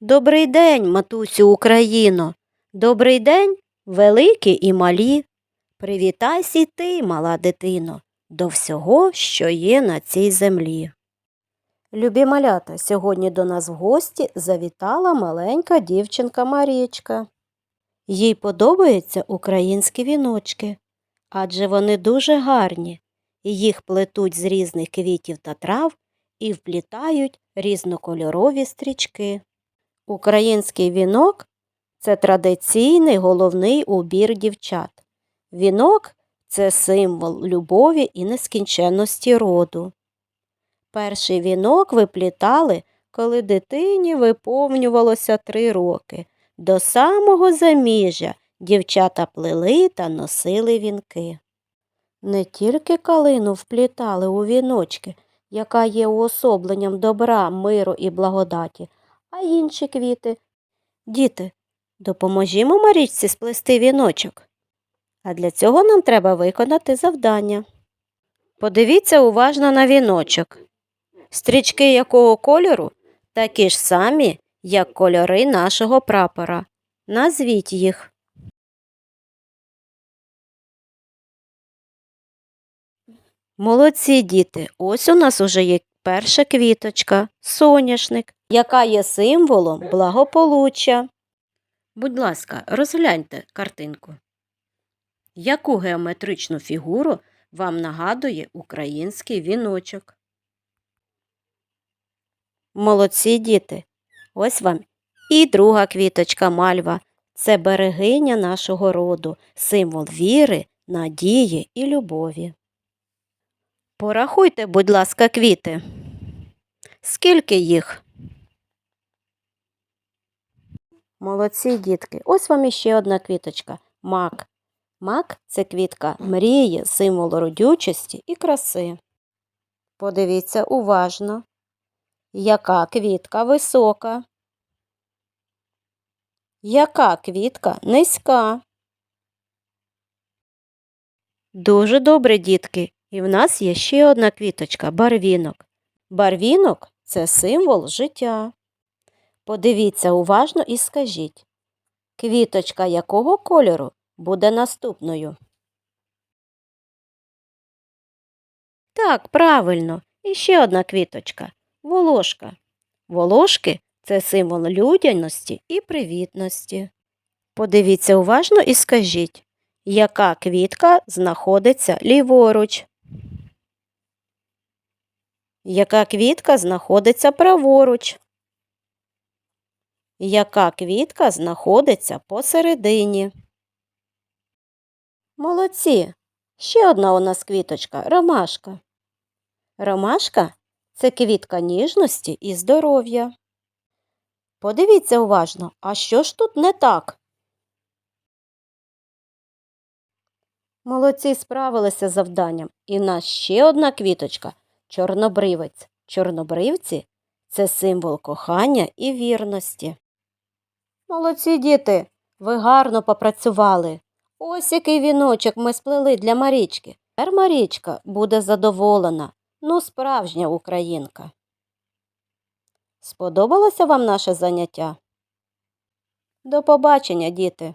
Добрий день, матусю Україно. Добрий день, великі і малі. Привітайся ти, мала дитино, до всього, що є на цій землі. Любі малята, сьогодні до нас в гості завітала маленька дівчинка Марічка. Їй подобаються українські віночки, адже вони дуже гарні, їх плетуть з різних квітів та трав і вплітають різнокольорові стрічки. Український вінок це традиційний головний убір дівчат. Вінок це символ любові і нескінченності роду. Перший вінок виплітали, коли дитині виповнювалося три роки. До самого заміжжя дівчата плели та носили вінки. Не тільки калину вплітали у віночки, яка є уособленням добра, миру і благодаті, а інші квіти. Діти, допоможімо Марічці сплести віночок. А для цього нам треба виконати завдання. Подивіться уважно на віночок. Стрічки якого кольору такі ж самі, як кольори нашого прапора. Назвіть їх. Молодці діти, ось у нас уже є перша квіточка, соняшник, яка є символом благополуччя. Будь ласка, розгляньте картинку. Яку геометричну фігуру вам нагадує український віночок? Молодці діти. Ось вам і друга квіточка мальва. Це берегиня нашого роду, символ віри, надії і любові. Порахуйте, будь ласка, квіти. Скільки їх? Молодці дітки. Ось вам іще одна квіточка мак. Мак це квітка мрії, символ родючості і краси. Подивіться уважно, яка квітка висока. Яка квітка низька? Дуже добре, дітки. І в нас є ще одна квіточка барвінок. Барвінок це символ життя. Подивіться уважно і скажіть, квіточка якого кольору буде наступною? Так, правильно. І ще одна квіточка волошка. Волошки це символ людяності і привітності. Подивіться уважно і скажіть, яка квітка знаходиться ліворуч? Яка квітка знаходиться праворуч? Яка квітка знаходиться посередині? Молодці. Ще одна у нас квіточка ромашка. Ромашка це квітка ніжності і здоров'я. Подивіться уважно, а що ж тут не так? Молодці справилися завданням. І в нас ще одна квіточка чорнобривець. Чорнобривці це символ кохання і вірності. Молодці діти, ви гарно попрацювали. Ось який віночок ми сплели для Марічки. Тепер Марічка буде задоволена, ну справжня українка. Сподобалося вам наше заняття? До побачення, діти!